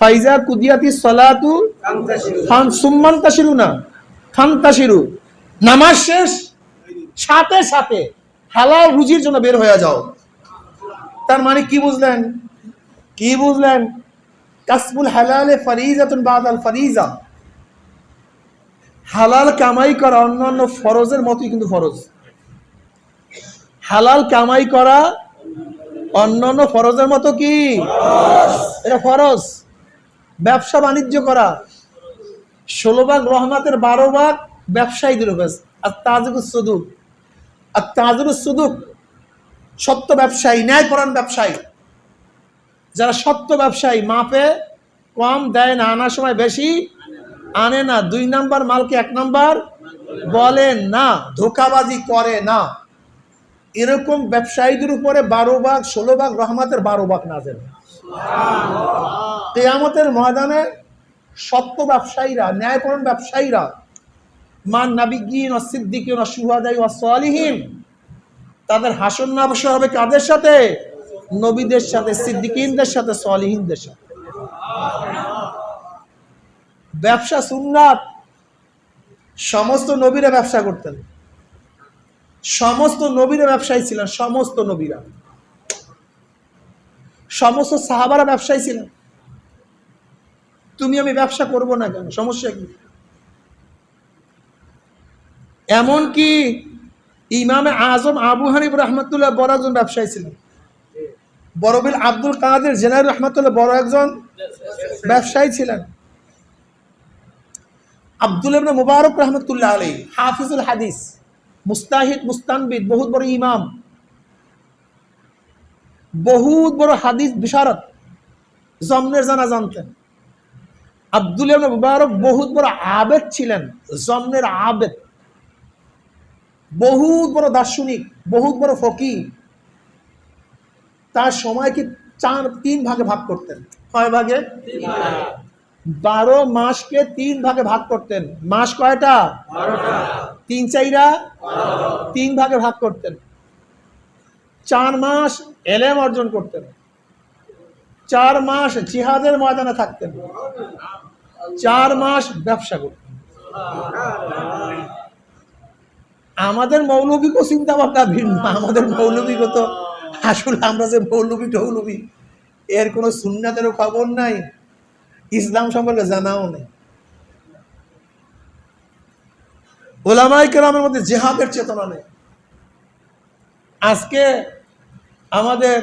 ফাইজা কুদিয়াতি সলাতু সুম্মান না তাসিরু নামাজ শেষ, সাথে সাথে হালাল রুজির জন্য বের হয়ে যাও। তার মানে কি বুঝলেন? কি বুঝলেন? কাসবুল হালালে ফারিজাতুন বাদাল ফারিজা। হালাল কামাই করা অন্যান্য ফরজের মতোই কিন্তু ফরজ। হালাল কামাই করা অন্যান্য ফরজের মতো কি? এটা ফরজ। ব্যবসা বাণিজ্য করা। ষোলো ভাগ রহমাতের, বারো ভাগ ব্যবসায়ীদের আর তাজুর সুদুক। আর তাজুর সুদুক সত্য ব্যবসায়ী, ন্যায়পরায়ণ ব্যবসায়ী। যারা সত্য ব্যবসায়ী, মাপে কম, দেয় না, আনার সময় বেশি, আনে না। দুই নাম্বার মালকে এক নাম্বার বলে না, ধোকাবাজি করে না। এরকম ব্যবসায়ীদের উপরে বারো ভাগ, ষোলো ভাগ রহমাতের, বারো ভাগ নাজেল কেয়ামতের ময়দানে সত্য ব্যবসায়ীরা ন্যায়পরণ ব্যবসায়ীরা মান নাবিগিন অসিদ্দিকিন অসুহাদাই অসলিহীন তাদের হাসন নাবসা হবে কাদের সাথে? নবীদের সাথে, সিদ্দিকিনদের সাথে, সলিহীনদের সাথে। ব্যবসা সুন্নাত, সমস্ত নবীরা ব্যবসা করতেন। সমস্ত নবীরা ব্যবসায়ী ছিলেন, সমস্ত নবীরা। সমস্ত সাহাবারা ব্যবসায়ী ছিলেন। তুমি আমি ব্যবসা করব না কেন? সমস্যা কি? এমন কি ইমামে আজম আবু হানিফ রহমতুল্লাহ বড় একজন ব্যবসায়ী ছিলেন। বড়বিল আব্দুল কাদের জেনারেল রহমতুল্লাহ বড় একজন ব্যবসায়ী ছিলেন। আব্দুল মুবারক রহমতুল্লাহ আলী হাফিজুল হাদিস, মুস্তাহিদ, মুস্তানবিদ, বহুত বড় ইমাম। বহুত বড় হাদিস বিশারদ। জমনের জানা জানতেন। আব্দুল মুবারক বহুত বড় আবেদ ছিলেন জমনের আবেদ। বহুত বড় দার্শনিক বহুত বড় ফকির। তার সময়কে চার তিন ভাগে ভাগ করতেন? কয় ভাগে? বারো মাসকে তিন ভাগে ভাগ করতেন। মাস কয়টা? তিন চাইরা? তিন ভাগে ভাগ করতেন। চার মাস এলেম অর্জন করতেন। চার মাস জিহাদের ময়দানে থাকতেন। চার মাস ব্যবসা করতেন। আমাদের মৌলবীকেও চিন্তা ভাবনা ভিন্ন। আমাদের মৌলবীকে তো আসলে আমরা যে মৌলবী টৌলবী, এর কোনো সুন্নাতেরও খবর নাই, ইসলাম সম্পর্কে জানাও নেই। ওলামাই কেরামের মধ্যে জেহাদের চেতনা নেই। আজকে আমাদের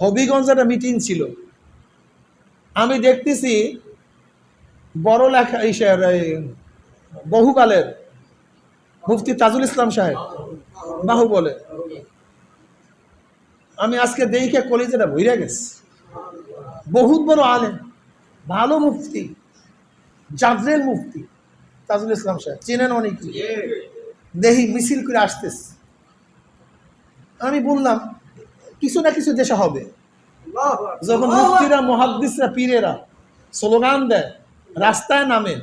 হবিগঞ্জে একটা মিটিং ছিল। আমি দেখতেছি বড় লেখা এই বহুকালের মুফতি তাজুল ইসলাম সাহেব বাহু বলে আমি আজকে দেখে কলেজেটা ভইরা গেছি। বহুত বড় আলেম, ভালো মুফতি জাজরেল মুফতি তাজুল ইসলাম সাহেব। চেনেন অনেক? দেহি মিছিল করে আসতেছে। আমি বললাম কিছু না কিছু দেশে হবে। যখন মুফতিরা মহাদ্দিসরা পীরেরা স্লোগান দেয় রাস্তায় নামে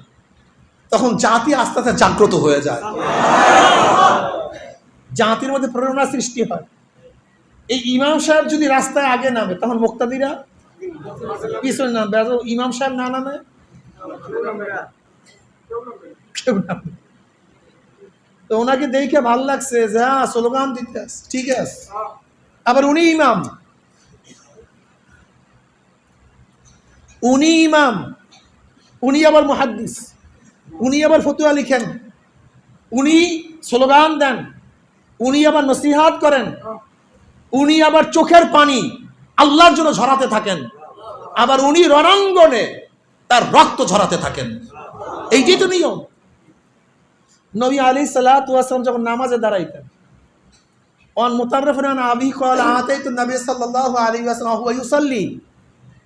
তখন জাতি আস্তে আস্তে জাগ্রত হয়ে যায়। জাতির মধ্যে প্রেরণা সৃষ্টি হয়। এই ইমাম সাহেব যদি রাস্তায় আগে নামে তখন মুক্তাদিরা পিছনে নামবে। ইমাম সাহেব না নামে কেউ নামবে তো ওনাকে দেখে ভালো লাগছে যে হ্যাঁ স্লোগান দিতে ঠিক আছে। আবার উনি ইমাম। উনি ইমাম। উনি আবার মুহাদ্দিস। উনি আবার ফতুয়া লিখেন। উনি স্লোগান দেন। উনি আবার নসিহাত করেন। উনি আবার চোখের পানি আল্লাহর জন্য ঝরাতে থাকেন। আবার উনি রণাঙ্গনে তার রক্ত ঝরাতে থাকেন। এইটাই তো নিয়ম। নবী আলী সাল্লাহাম যখন নামাজে দাঁড়াইতেন, অন মোতামরফুন আবি কল আতে তো নবী সাল্লাহ আলী আসলামসল্লি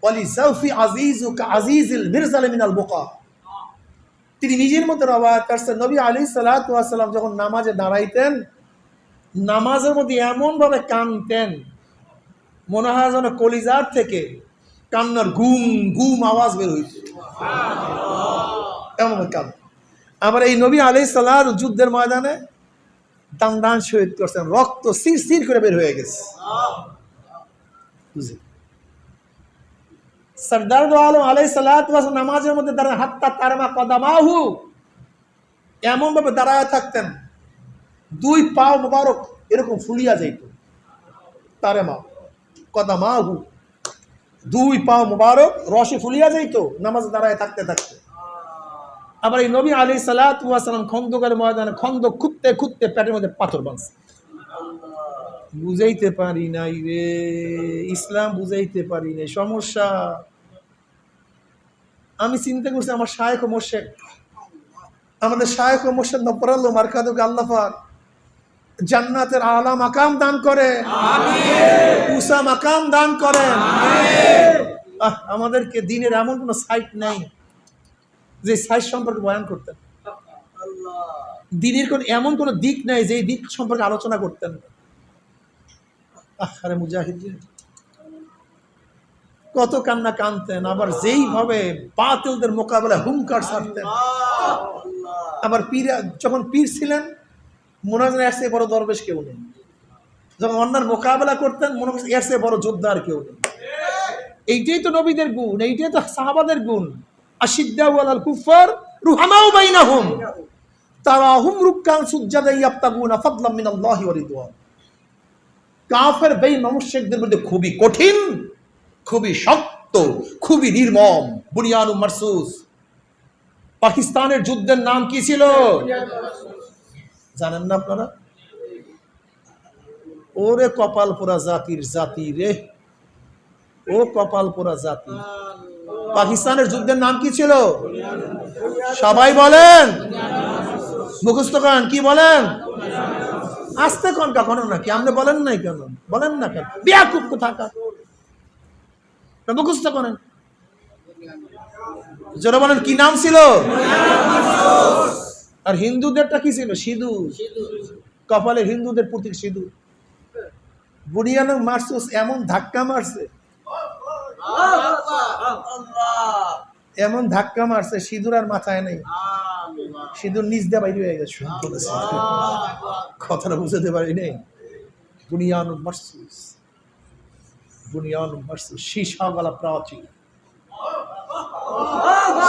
অলি সৌফি আজিজ আজিজুল মির্জালমিনাল বোকা। তিনি নিজের মতো রবায়াত করছেন, নবী আলী সাল্লাহাম যখন নামাজে দাঁড়াইতেন, নামাজের মধ্যে এমনভাবে কানতেন, মনে হয় যেন কলিজার থেকে কান্নার গুম গুম আওয়াজ বের হয়েছে এমনভাবে কানতেন। আবার এই নবী আলী যুদ্ধের ময়দানে দান দান শহীদ করছেন, রক্ত সির সির করে বের হয়ে গেছে। সর্দার আলম নামাজের মধ্যে দাঁড়ান, হাত্তা তারমা কদামাহু। এমন ভাবে দাঁড়ায় থাকতেন, দুই পাও মোবারক এরকম ফুলিয়া যাইত। তারেমা কদামাহু, দুই পাও মোবারক রসে ফুলিয়া যাইত, নামাজ দাঁড়ায় থাকতে থাকতে। আবার এই নবী আলী সালাম খন্দকার ময়দানে খন্দ খুঁজতে খুঁজতে পেটের মধ্যে পাথর বাঁধছে। বুঝাইতে পারি নাই রে। ইসলাম বুঝাইতে পারি নাই। সমস্যা? আমি চিন্তা করছি আমার শায়েখ ও মোর্শেক আমাদের শায়েখ ও মোর্শেদ নপরাল্লো মার্কাদুকে আল্লাহাক জান্নাতের আলা মাকাম দান করে। উষা মাকাম দান করেন। আমাদেরকে দিনের এমন কোনো সাইট নাই। যে সাইট সম্পর্কে বয়ান করতেন। দিনের কোন, এমন কোনো দিক নাই যে দিক সম্পর্কে আলোচনা করতেন কত কান্না কানতেন, আবার যেইভাবে বাতিলদের মোকাবেলা হুঙ্কার ছাড়তেন। আবার পীর, যখন পীর ছিলেন মনে হয় এর চেয়ে বড় দরবেশ কেউ নেই। যখন অন্যার মোকাবেলা করতেন, মনে হচ্ছে এর চেয়ে বড় যোদ্ধা আর কেউ নেই। এইটাই তো নবীদের গুণ, এইটাই তো সাহাবাদের গুণ। কুফার মধ্যে খুবই কঠিন, খুবই শক্ত, খুবই নির্মম বুনিয়ানু মারসুস। পাকিস্তানের যুদ্ধের নাম কি ছিল? জানেন না আপনারা? ওরে কপাল পোড়া জাতির জাতি রে। ও কপাল পোড়া জাতি। পাকিস্তানের যুদ্ধের নাম কি ছিল? সবাই বলেন। মুখস্থ করেন, কি বলেন? আসতে কোন কখনো নাকি? আপনি বলেন নাই কেন? বলেন না কেন? বিয়া খুব থাকা মুখস্থ করেন। যারা বলেন, কি নাম ছিল? আর হিন্দুদেরটা কি ছিল? সিঁদুর। কপালে হিন্দুদের প্রতীক সিঁদুর। বুনিয়ানো মারসুস এমন ধাক্কা মারছে। এমন ধাক্কা মারছে সিঁদুর আর মাথায় নেই। সিঁদুর নিচ দিয়ে বাইরে হয়ে গেছে। কথাটা বুঝতে পারি নেই বুনিয়ান মারসুস। বুনিয়ান মারসুস। সীসা গলা প্রাচীন।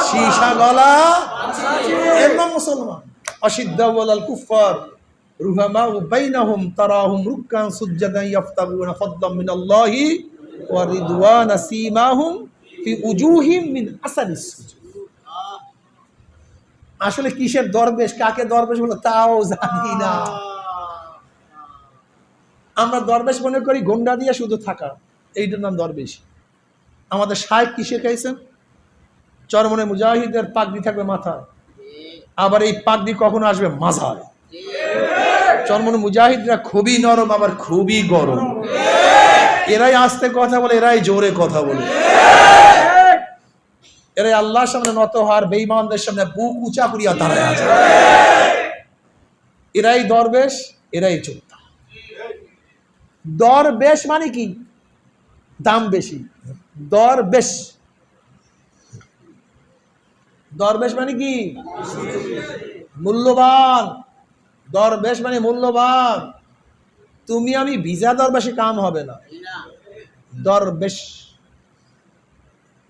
সীসা গলা মুসলমান। আল কুফার রুহামা বাইনাহুম তারাহুম রুক্কান সুজ্জাদান ইয়াফতাগুনা ফাদলাম মিনাল্লাহি আসলে কিসের দরবেশ, কাকে দরবেশ বলে? তাও জানি না। আমরা দরবেশ মনে করি, গন্ডা দিয়ে শুধু থাকা। এইটার নাম দরবেশ। আমাদের সাহেব কিসে খাইছেন চরমনে মুজাহিদের পাগড়ি থাকবে মাথায়। আবার এই পাগড়ি কখনো আসবে মাথায় চরমনে মুজাহিদরা খুবই নরম, আবার খুবই গরম। এরাই আস্তে কথা বলে, এরাই জোরে কথা বলে। এরাই আল্লাহর সামনে নত হওয়ার বেঈমানদের সামনে বুক উঁচা করিয়া দাঁড়ায় আছে। এরাই দরবেশ, এরাই যোদ্ধা। দরবেশ মানে কি? দাম বেশি। দরবেশ। দরবেশ মানে কি? মূল্যবান। দরবেশ মানে মূল্যবান। তুমি আমি ভিজা দরবেশে কাম হবে না। দরবেশ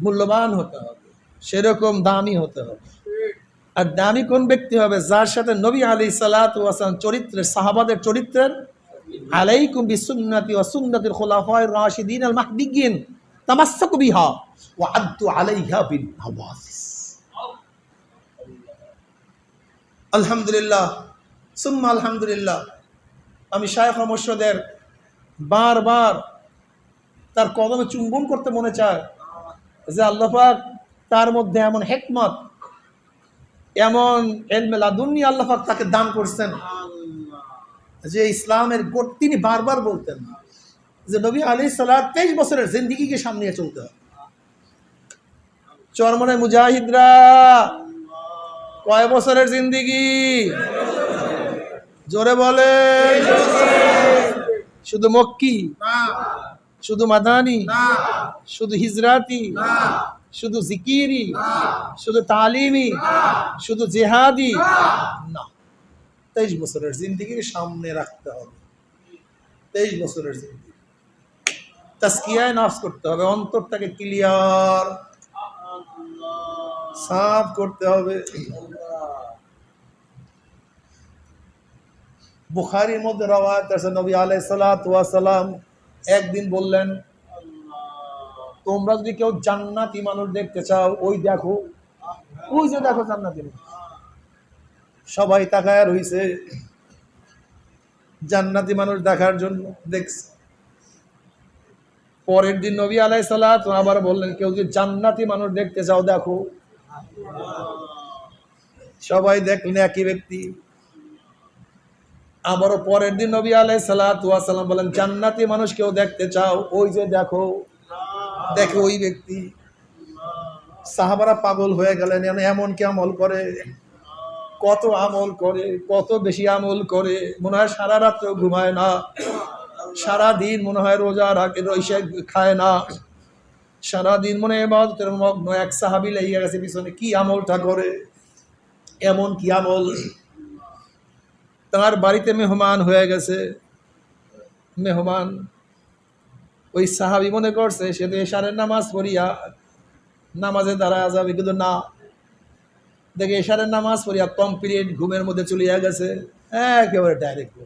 মূল্যবান হতে হবে সেরকম দামি হতে হবে। আর দামি কোন ব্যক্তি হবে? যার সাথে নবী আলী সালাতাম চরিত্রের সাহাবাদের চরিত্রের আলাইকুম বিসুন্নতি সুন্নাতিল খুলাফায়ে রাশিদিন আল মাহদিয়িন তামাসসাকু বিহা ওয়া আদ্দু আলাইহা বিন নওয়াজিস আলহামদুলিল্লাহ সুম্মা আলহামদুলিল্লাহ আমি শায়েখ মোর্শদের বারবার তার কদমে চুম্বন করতে মনে চায় যে আল্লাপাক তার মধ্যে এমন হেকমত এমন এলমেলাদুন্নি আল্লাপাক তাকে দান করছেন যে ইসলামের গোট তিনি বারবার বলতেন যে নবী আলী সাল্লাহ তেইশ বছরের জিন্দিগিকে সামনে চলতে হবে। চরমনে মুজাহিদরা কয় বছরের জিন্দিগি? জোরে বলে। শুধু মক্কি? শুধু মাদানি? শুধু হিজরাতি? শুধু জিকিরি? শুধু তালিমি? শুধু জেহাদি? না। তেইশ বছরের জিন্দিগির সামনে রাখতে হবে। তেইশ বছরের জিন্দিগি। তাস্কিয়ায় নাফস করতে হবে। অন্তরটাকে ক্লিয়ার সাফ করতে হবে। বুখারির মধ্যে রওয়ায়াত আছে নবী ওয়াস সালাম। একদিন বললেন, তোমরা যদি কেউ জান্নাতি মানুষ দেখতে চাও, ওই দেখো, ওই যে দেখো জান্নাতি সবাই তাকায় রইছে, জান্নাতি মানুষ দেখার জন্য দেখছে। পরের দিন নবী আলাই সালাত আবার বললেন, কেউ যদি জান্নাতি মানুষ দেখতে চাও, দেখো। সবাই দেখলেন একই ব্যক্তি। আবারও পরের দিন নবী আলাই সালাম বলেন, জান্নাতি মানুষ কেউ দেখতে চাও? ওই যে দেখো দেখো ওই ব্যক্তি। সাহাবারা পাগল হয়ে গেলেন, এমন- কি আমল করে? কত আমল করে, কত বেশি আমল করে? মনে হয় সারা রাত্র ঘুমায় না। সারা দিন মনে হয় রোজা রাখে রইসে খায় না। সারা দিন মনে হয় মগ্ন, এক সাহাবি লেগে গেছে পিছনে। কি আমলটা করে? এমন কি আমল? তার বাড়িতে মেহমান হয়ে গেছে। মেহমান ওই সাহাবি মনে করছে, সে তো এশারের নামাজ পড়িয়া নামাজে দাঁড়ায় যাবে, কিন্তু না। দেখে এশারের নামাজ পড়িয়া কমপ্লিট ঘুমের মধ্যে চলিয়া গেছে। একেবারে ডাইরেক্ট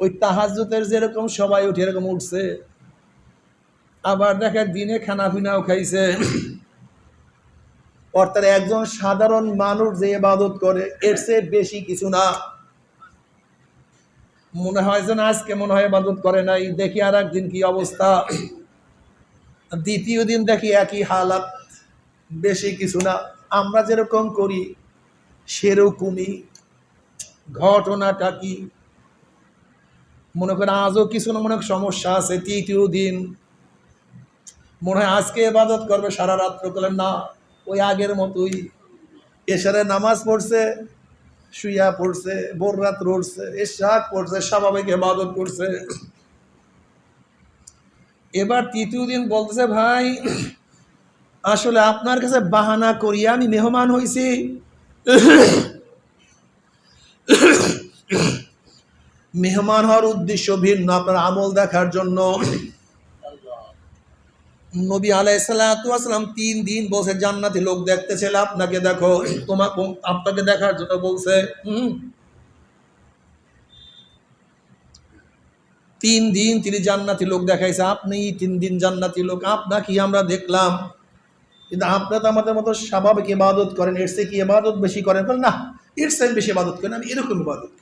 ওই তাহাজুতের যেরকম সবাই উঠে এরকম উঠছে। আবার দেখে দিনে খানা পিনাও খাইছে। অর্থাৎ একজন সাধারণ মানুষ যে ইবাদত করে, এর চেয়ে বেশি কিছু না। মনে হয় যেন আজকে মনে হয় ইবাদত করে নাই। দেখি আর একদিন কি অবস্থা। দ্বিতীয় দিন দেখি একই হালাত, বেশি কিছু না। আমরা যেরকম করি, সেরকমই। ঘটনাটা কি? মনে করেন আজও কিছু না, মনে সমস্যা আছে। তৃতীয় দিন মনে হয় আজকে ইবাদত করবে, সারা রাত্র করলেন। না ওই আগের মতোই। এসারে নামাজ পড়ছে, শুইয়া পড়ছে, ভোর রাত উঠছে এশাক পড়ছে, স্বাভাবিক ইবাদত করছে। এবার তৃতীয় দিন বলতেছে, ভাই, আসলে আপনার কাছে বাহানা করিয়া আমি মেহমান হয়েছি মেহমান হওয়ার উদ্দেশ্য ভিন্ন, আপনার আমল দেখার জন্য। নবী আলাইসালাম তিন দিন বসে জান্নাতি লোক দেখতেছিল আপনাকে, দেখো তোমাকে আপনাকে দেখার জন্য বলছে। তিন দিন তিনি জান্নাতি লোক দেখাইছে, আপনি তিন দিন জান্নাতি লোক, আপনাকে আমরা দেখলাম। কিন্তু আপনারা তো আমাদের মতো স্বাভাবিক ইবাদত করেন, এর কি ইবাদত বেশি করেন? না, এর বেশি ইবাদত করেন আমি এরকম ইবাদত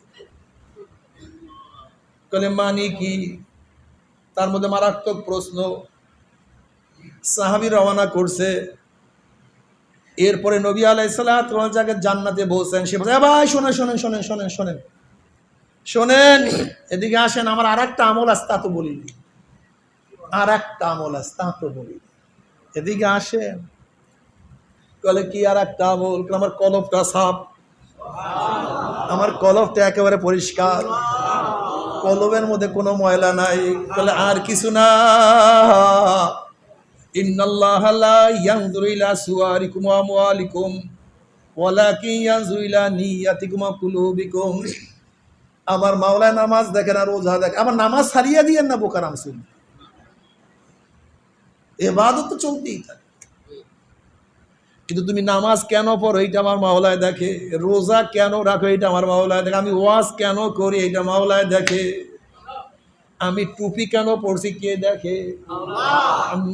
করি। মানি কি? তার মধ্যে মারাত্মক প্রশ্ন সাহাবি রওনা করছে। এরপরে নবী আলাইসাল্লাহ তোমার জায়গায় জান্নাতে বলছেন সে বলছে ভাই, শোনেন শোনেন শোনেন শোনেন শোনেন শোনেন, এদিকে আসেন। আমার আর একটা আমল আছে তা তো বলিনি। আর একটা আমল আছে তা তো বলি এদিকে আসেন। বলে, কি আর একটা আমল আমার কলবটা সাপ আমার কলবটা একেবারে পরিষ্কার। কলবের মধ্যে কোনো ময়লা নাই। বলে, আর কিছু না। আমার মাওলা নামাজ দেখেন আর রোজা দেখেন। আমার নামাজ হারিয়ে দিয়েন না বোকারাম শুন এবাদত তো চলতেই থাকে। কিন্তু তুমি নামাজ কেন পড়ো এইটা আমার মাওলায় দেখে। রোজা কেন রাখো এইটা আমার মাওলায় দেখে। আমি ওয়াজ কেন করি এইটা মাওলায় দেখে। আমি টুপি কেন পড়ছি কে দেখে?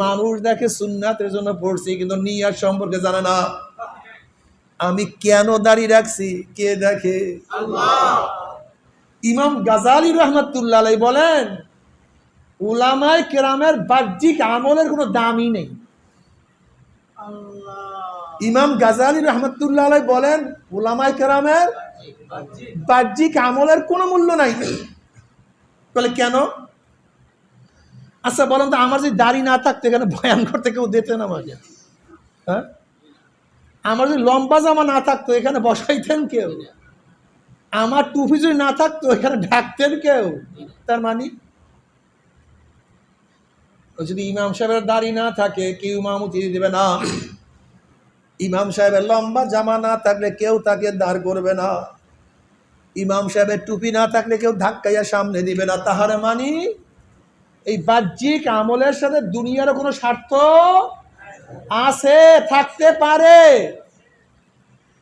মানুষ দেখে সুন্নাতের জন্য পড়ছি কিন্তু নিয়ার সম্পর্কে জানে না। আমি কেন দাঁড়িয়ে রাখছি কে দেখে? ইমাম গাজালি রহমতুল্লাহ বলেন, উলামায় কেরামের বাহ্যিক আমলের কোনো দামই নেই। ইমাম গাজালি রহমতুল্লাহ বলেন, উলামায় কেরামের বাহ্যিক আমলের কোনো মূল্য নাই। বলে, কেন? আচ্ছা বলেন তো, আমার যদি দাড়ি না থাকতো, এখানে বয়ান করতে কেউ দিতেন আমাকে। হ্যাঁ? আমার যদি লম্বা জামা না থাকতো, এখানে বসাইতেন কেউ। আমার টুপি যদি না থাকতো, এখানে ঢাকতেন কেউ। তার মানে? যদি ইমাম সাহেবের দাড়ি না থাকে, কেউ ইমামতি দেবে না। ইমাম সাহেবের লম্বা জামা না থাকলে কেউ তাকে দাঁড় করবে না। ইমাম সাহেবের টুপি না থাকলে কেউ ধাক্কাইয়া সামনে দিবে না। তাহার মানি এই বাহ্যিক আমলের সাথে দুনিয়ার কোনো স্বার্থ আছে, থাকতে পারে।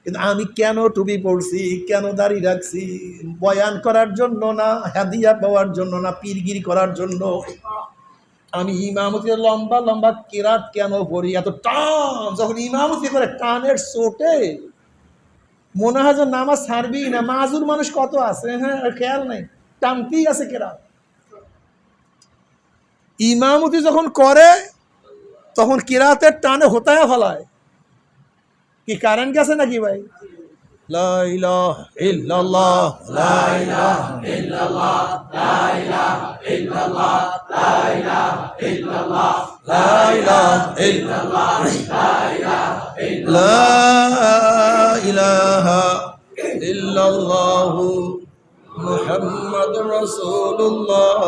কিন্তু আমি কেন টুপি পড়ছি কেন দাড়ি রাখছি, বয়ান করার জন্য না, হাদিয়া পাওয়ার জন্য না, পীরগিরি করার জন্য? আমি ইমামতি লম্বা লম্বা কেরাত কেন পড়ি? এত টান, যখন ইমামতি করে টানের চোটে মনে হয় যে নামাজ ছাড়বি না? মাজুর মানুষ কত আছে? হ্যাঁ খেয়াল নেই। টানতেই আছে কেরাত। ইমামতি যখন করে, তখন কিরাতের টানে হোতায় ফলায়। কি কারেন্ট গেছে নাকি ভাই? লা ইলাহা ইল্লাল্লাহু মুহাম্মাদুর রাসূলুল্লাহ।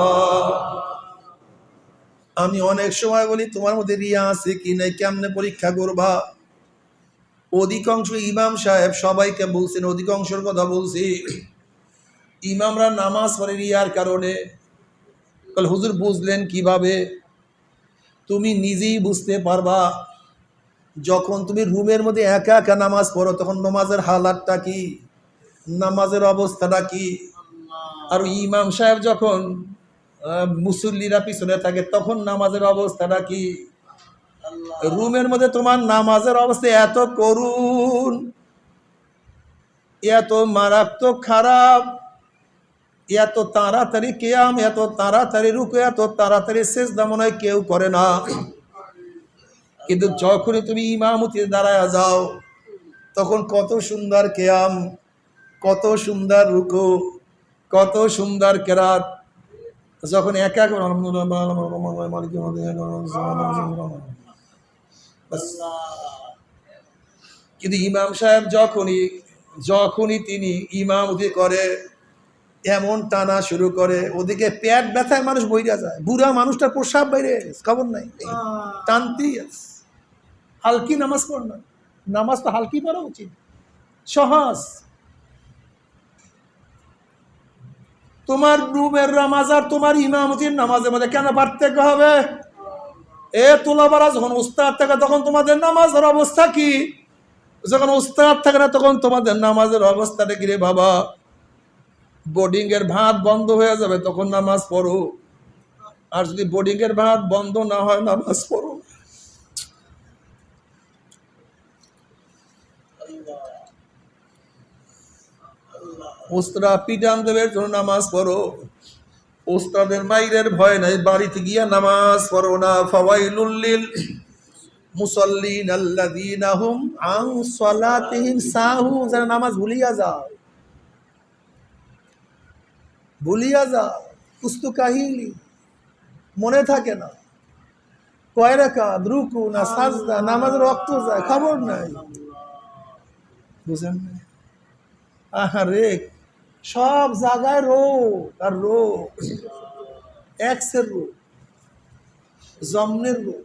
আমি অনেক সময় বলি, তোমার মধ্যে রিয়া আছে কি নাই? কেমনে পরীক্ষা করবা? অধিকাংশ ইমাম সাহেব সবাইকে বলছেন, অধিকাংশের কথা বলছি। ইমামরা নামাজ পড়ে রিয়ার কারণে। হুজুর, বুঝলেন কীভাবে? তুমি নিজেই বুঝতে পারবা। যখন তুমি রুমের মধ্যে একা একা নামাজ পড়ো তখন নামাজের হালাতটা কি? নামাজের অবস্থাটা কি? আর ইমাম সাহেব যখন মুসল্লিরা পিছনে থাকে তখন নামাজের অবস্থাটা কি? রুমের মধ্যে তোমার নামাজের অবস্থা এত করুণ এত মারাত্মক খারাপ। এত তাড়াতাড়ি কেয়াম, এত তাড়াতাড়ি রুকু, এত তাড়াতাড়ি শেষ হয় কেউ করে না। কিন্তু যখনই তুমি ইমামতি দাঁড়ায় যাও, তখন কত সুন্দর কেয়াম, কত সুন্দর রুকু, কত সুন্দর কেরাত। যখন একা একা। কিন্তু ইমাম সাহেব যখনই যখনই তিনি ইমামতি করে এমন টানা শুরু করে ওদিকে পেট ব্যথায় মানুষ বইরা যায় বুড়া মানুষটা প্রসাব বাইরে খবর নাই। টানতেই আছে। হালকি নামাজ পড় না নামাজ তো হালকি পড়া উচিত। সহজ। তোমার রুমের নামাজ আর তোমার ইমামতির নামাজের মধ্যে কেন পার্থক্য হবে? এ তোলাবারা যখন উস্তাদ থাকে তখন তোমাদের নামাজের অবস্থা কি? যখন উস্তাদ থাকে না তখন তোমাদের নামাজের অবস্থাটা কি রে বাবা? বোর্ডিং এর ভাত বন্ধ হয়ে যাবে, তখন নামাজ পড়ো। আর যদি বোর্ডিং এর ভাত বন্ধ না হয়, নামাজ পড়ো। উস্তারা পিটান দেবের জন্য নামাজ পড়ো। উস্তাদের মাইরের ভয় নাই, বাড়িতে গিয়া নামাজ পড়ো না। ফাওয়াইলুল্লিল মুসল্লিন আল্লাযীনা হুম আন সালাতিহিম সাহুন, যারা নামাজ ভুলিয়া যাও ভুলিয়া যা কুস্তু কাহিলি মনে থাকে না। কয় রাখা রুকু না সাজদা নামাজের রক্ত যায় খবর নাই। বুঝেন না আহারে সব জায়গায় রোগ আর রোগ। এক্সের রোগ জন্মের রোগ।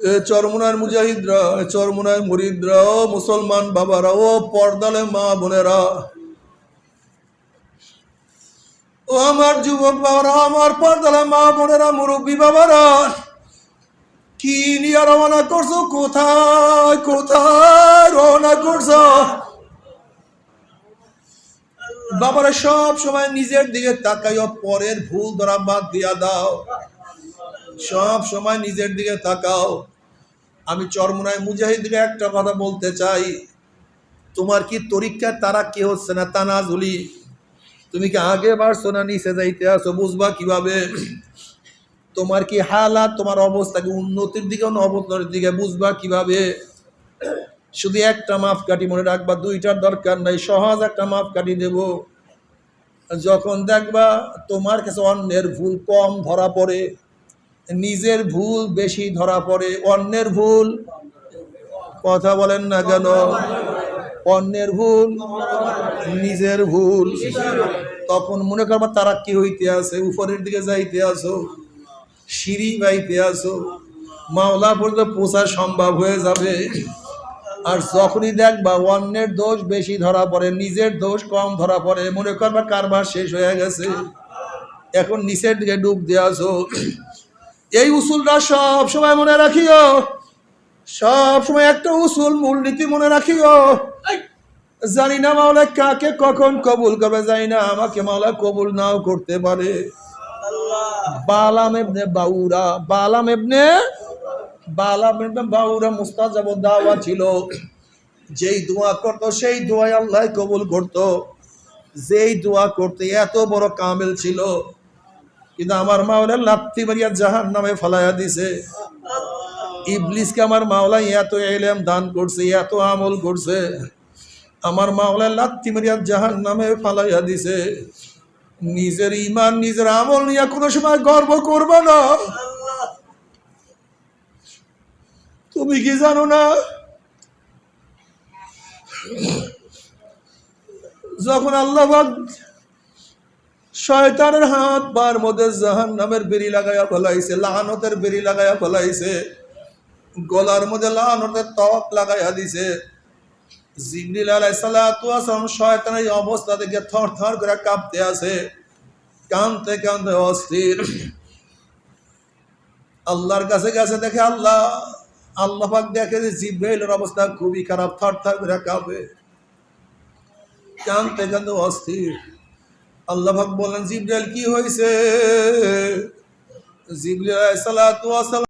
চরমুনার মুজাহিদরা, এ চরমুনার মুরিদরা, ও মুসলমান বাবারা, ও পর্দালে মা বোনেরা। ও আমার যুবক বাবারা, আমার পর্দালে মা বোনেরা, মুরব্বী বাবারা, কি নিয়ে রওনা করছ? কোথায় কোথায় রওনা করছ? বাবারা সব সময় নিজের দিকে তাকাইও, পরের ভুল ধরা বাদ দিয়া দাও। সব সময় নিজের দিকে তাকাও। আমি চরমুনায় মুজাহিদকে একটা কথা বলতে চাই। তোমার কি তরিকা তারা কে হচ্ছে না? তানাজুলি তুমি কি আগে বাড়ছো না নিচে যাইতে আসো? বুঝবা কীভাবে? তোমার কি হালাত, তোমার অবস্থা কি উন্নতির দিকে অবনতির দিকে? বুঝবা কীভাবে? শুধু একটা মাপ কাটি মনে রাখবা, দুইটার দরকার নাই। সহজ একটা মাপ কাটি দেব। যখন দেখবা তোমার কাছে অন্যের ভুল কম ধরা পড়ে নিজের ভুল বেশি ধরা পড়ে, অন্যের ভুল। কথা বলেন না কেন? অন্যের ভুল, নিজের ভুল। তখন মনে করবা তারা কি হইতে আছে, উপরের দিকে যাইতে আসো সিঁড়ি বাইতে আসো মাওলা পর্যন্ত পৌঁছা সম্ভব হয়ে যাবে। আর যখনই দেখবা অন্যের দোষ বেশি ধরা পড়ে, নিজের দোষ কম ধরা পড়ে, মনে করবা কারবার শেষ হয়ে গেছে। এখন নিচের দিকে ডুব দিয়ে আসো এই উসুলটা সব সময় মনে রাখিও। সব সময় একটা উসুল মূলনীতি মনে রাখিও। জানি না মাওলা কাকে কখন কবুল করবে জানি না আমাকে মাওলা কবুল নাও করতে পারে। বালাম এবনে বাউরা বালাম এবনে বালাম এবনে বাউরা মুস্তাজাব দাওয়া ছিল। যেই দোয়া করত সেই দোয়াই আল্লাহ কবুল করত। যেই দোয়া করতে এত বড় কামেল ছিল। কিন্তু আমার মাওলা লাত্তি মারিয়া জাহান নামে ফলাইয়া দিছে। ইবলিসকে আমার মাওলা এত এলেম দান করছে, এত আমল করছে। আমার মাওলা লাত্তি মারিয়া জাহান নামে ফালাইয়া দিছে। নিজের ইমান নিজের আমল নিয়ে কোনো সময় গর্ব করব না। তুমি কি জানো না? যখন আল্লাহ শয়তানের হাত বার মধ্যে জাহান নামের বেরি লাগাইয়া ফেলাইছে, লাহানতের বেরি লাগাইয়া ফেলাইছে। গলার মধ্যে লাহানতের তক লাগাইয়া দিছে। জিবরিল আলাইসালাম শয়তানের এই অবস্থা থেকে থর থর করে কাঁপতে আছে কাঁদতে কাঁদতে অস্থির। আল্লাহর কাছে গেছে দেখে আল্লাহ আল্লাহ পাক দেখে যে জিব্রাইলের অবস্থা খুবই খারাপ, থর থর করে কাঁপে। কাঁদতে কাঁদতে অস্থির। আল্লাহ পাক বলেন জিব্রাইল কি হয়েছে? জিবরিল সালাত